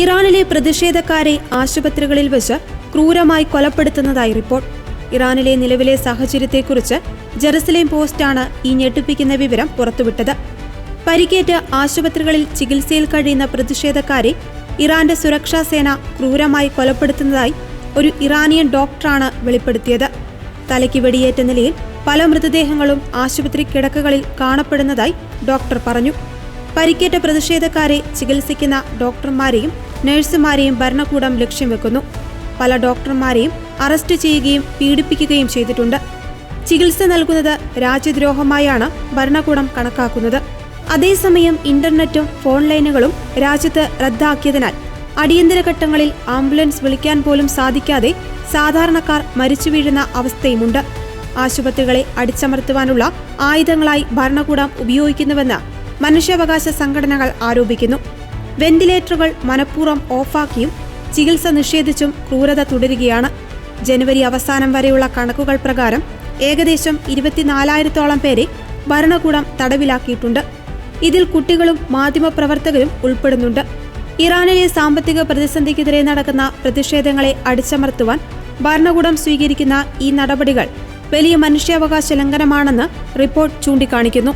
ഇറാനിലെ പ്രതിഷേധക്കാരെ ആശുപത്രികളിൽ വെച്ച് ക്രൂരമായി കൊലപ്പെടുത്തുന്നതായി റിപ്പോർട്ട്. ഇറാനിലെ നിലവിലെ സാഹചര്യത്തെക്കുറിച്ച് ജെറുസലേം പോസ്റ്റാണ് ഈ ഞെട്ടിപ്പിക്കുന്ന വിവരം പുറത്തുവിട്ടത്. പരിക്കേറ്റ് ആശുപത്രികളിൽ ചികിത്സയിൽ കഴിയുന്ന പ്രതിഷേധക്കാരെ ഇറാന്റെ സുരക്ഷാ സേന ക്രൂരമായി കൊലപ്പെടുത്തുന്നതായി ഒരു ഇറാനിയൻ ഡോക്ടറാണ് വെളിപ്പെടുത്തിയത്. തലയ്ക്ക് വെടിയേറ്റ നിലയിൽ പല മൃതദേഹങ്ങളും ആശുപത്രി കിടക്കകളിൽ കാണപ്പെടുന്നതായി ഡോക്ടർ പറഞ്ഞു. പരിക്കേറ്റ പ്രതിഷേധക്കാരെ ചികിത്സിക്കുന്ന ഡോക്ടർമാരെയും നഴ്സുമാരെയും ഭരണകൂടം ലക്ഷ്യം വെക്കുന്നു. പല ഡോക്ടർമാരെയും അറസ്റ്റ് ചെയ്യുകയും പീഡിപ്പിക്കുകയും ചെയ്തിട്ടുണ്ട്. ചികിത്സ നൽകുന്നത് രാജ്യദ്രോഹമായാണ് ഭരണകൂടം കണക്കാക്കുന്നത്. അതേസമയം ഇന്റർനെറ്റും ഫോൺ ലൈനുകളും രാജ്യത്ത് റദ്ദാക്കിയതിനാൽ അടിയന്തര ഘട്ടങ്ങളിൽ ആംബുലൻസ് വിളിക്കാൻ പോലും സാധിക്കാതെ സാധാരണക്കാർ മരിച്ചു വീഴുന്ന അവസ്ഥയുമുണ്ട്. ആശുപത്രികളെ അടിച്ചമർത്തുവാനുള്ള ആയുധങ്ങളായി ഭരണകൂടം ഉപയോഗിക്കുന്നുവെന്ന് മനുഷ്യാവകാശ സംഘടനകൾ ആരോപിക്കുന്നു. വെന്റിലേറ്ററുകൾ മനഃപൂർവം ഓഫാക്കിയും ചികിത്സ നിഷേധിച്ചും ക്രൂരത തുടരുകയാണ്. ജനുവരി അവസാനം വരെയുള്ള കണക്കുകൾ പ്രകാരം ഏകദേശം ഇരുപത്തിനാലായിരത്തോളം പേരെ ഭരണകൂടം തടവിലാക്കിയിട്ടുണ്ട്. ഇതിൽ കുട്ടികളും മാധ്യമപ്രവർത്തകരും ഉൾപ്പെടുന്നുണ്ട്. ഇറാനിലെ സാമ്പത്തിക പ്രതിസന്ധിക്കെതിരെ നടക്കുന്ന പ്രതിഷേധങ്ങളെ അടിച്ചമർത്തുവാൻ ഭരണകൂടം സ്വീകരിക്കുന്ന ഈ നടപടികൾ വലിയ മനുഷ്യാവകാശ ലംഘനമാണെന്ന് റിപ്പോർട്ട് ചൂണ്ടിക്കാണിക്കുന്നു.